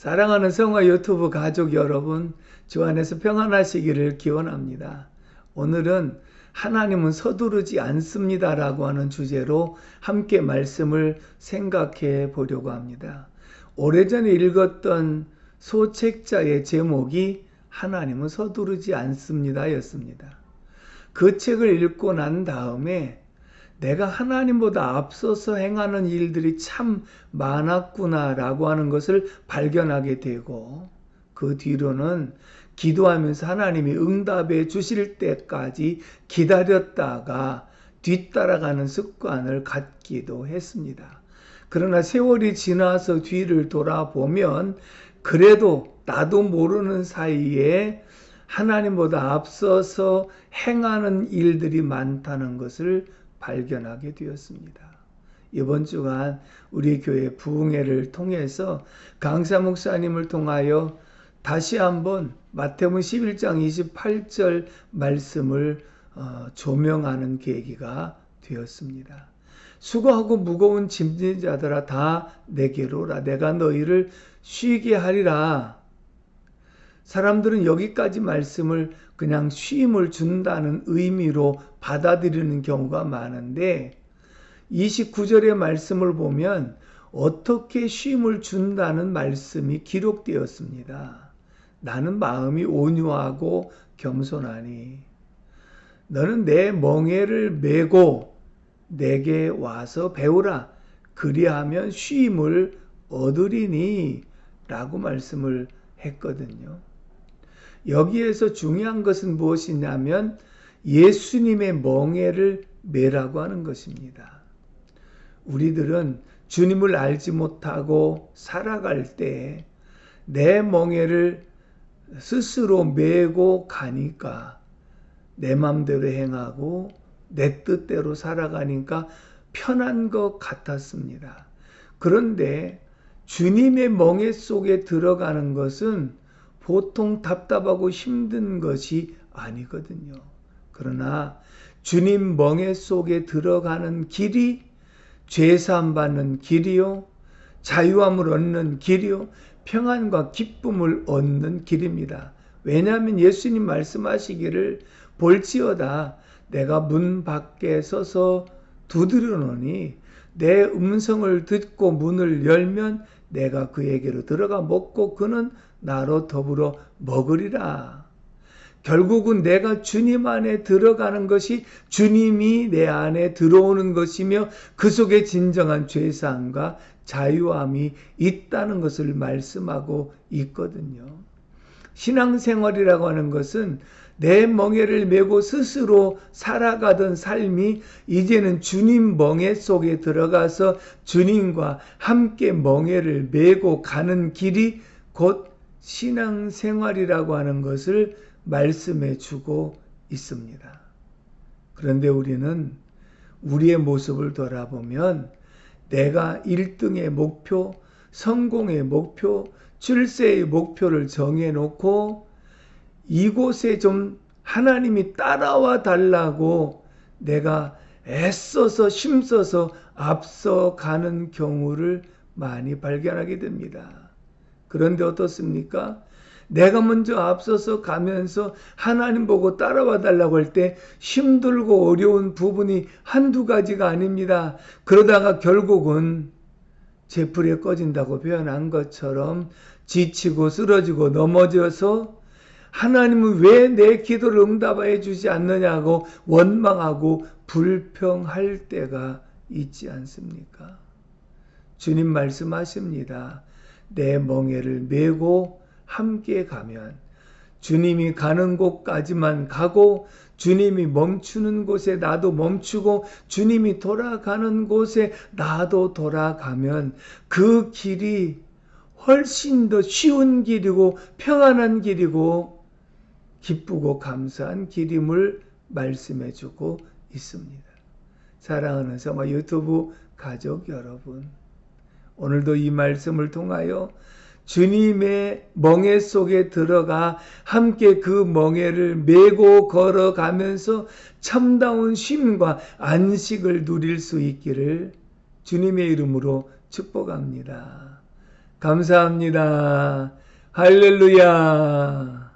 사랑하는 성화 유튜브 가족 여러분, 주 안에서 평안하시기를 기원합니다. 오늘은 하나님은 서두르지 않습니다 라고 하는 주제로 함께 말씀을 생각해 보려고 합니다. 오래전에 읽었던 소책자의 제목이 하나님은 서두르지 않습니다 였습니다. 그 책을 읽고 난 다음에 내가 하나님보다 앞서서 행하는 일들이 참 많았구나라고 하는 것을 발견하게 되고 그 뒤로는 기도하면서 하나님이 응답해 주실 때까지 기다렸다가 뒤따라가는 습관을 갖기도 했습니다. 그러나 세월이 지나서 뒤를 돌아보면 그래도 나도 모르는 사이에 하나님보다 앞서서 행하는 일들이 많다는 것을 발견하게 되었습니다. 이번 주간 우리 교회 부흥회를 통해서 강사 목사님을 통하여 다시 한번 마태복음 11장 28절 말씀을 어, 조명하는 계기가 되었습니다. 수고하고 무거운 짐진 자들아 다 내게로라 내가 너희를 쉬게 하리라. 사람들은 여기까지 말씀을 그냥 쉼을 준다는 의미로 받아들이는 경우가 많은데 29절의 말씀을 보면 어떻게 쉼을 준다는 말씀이 기록되었습니다. 나는 마음이 온유하고 겸손하니 너는 내 멍에를 메고 내게 와서 배우라 그리하면 쉼을 얻으리니 라고 말씀을 했거든요. 여기에서 중요한 것은 무엇이냐면 예수님의 멍에를 매라고 하는 것입니다. 우리들은 주님을 알지 못하고 살아갈 때 내 멍에를 스스로 메고 가니까 내 맘대로 행하고 내 뜻대로 살아가니까 편한 것 같았습니다. 그런데 주님의 멍에 속에 들어가는 것은 보통 답답하고 힘든 것이 아니거든요. 그러나 주님 멍에 속에 들어가는 길이 죄사함 받는 길이요. 자유함을 얻는 길이요. 평안과 기쁨을 얻는 길입니다. 왜냐하면 예수님 말씀하시기를 볼지어다 내가 문 밖에 서서 두드려노니 내 음성을 듣고 문을 열면 내가 그에게로 들어가 먹고 그는 나로 더불어 먹으리라. 결국은 내가 주님 안에 들어가는 것이 주님이 내 안에 들어오는 것이며 그 속에 진정한 죄사함과 자유함이 있다는 것을 말씀하고 있거든요. 신앙생활이라고 하는 것은 내 멍에를 메고 스스로 살아가던 삶이 이제는 주님 멍에 속에 들어가서 주님과 함께 멍에를 메고 가는 길이 곧 신앙생활이라고 하는 것을 말씀해 주고 있습니다. 그런데 우리는 우리의 모습을 돌아보면 내가 1등의 목표, 성공의 목표, 출세의 목표를 정해놓고 이곳에 좀 하나님이 따라와 달라고 내가 애써서 힘써서 앞서가는 경우를 많이 발견하게 됩니다. 그런데 어떻습니까? 내가 먼저 앞서서 가면서 하나님 보고 따라와 달라고 할 때 힘들고 어려운 부분이 한두 가지가 아닙니다. 그러다가 결국은 제풀에 꺼진다고 표현한 것처럼 지치고 쓰러지고 넘어져서 하나님은 왜 내 기도를 응답해 주지 않느냐고 원망하고 불평할 때가 있지 않습니까? 주님 말씀하십니다. 내 멍에를 메고 함께 가면 주님이 가는 곳까지만 가고 주님이 멈추는 곳에 나도 멈추고 주님이 돌아가는 곳에 나도 돌아가면 그 길이 훨씬 더 쉬운 길이고 평안한 길이고 기쁘고 감사한 길임을 말씀해 주고 있습니다. 사랑하는 성화 유튜브 가족 여러분, 오늘도 이 말씀을 통하여 주님의 멍에 속에 들어가 함께 그 멍에를 메고 걸어가면서 참다운 쉼과 안식을 누릴 수 있기를 주님의 이름으로 축복합니다. 감사합니다. 할렐루야.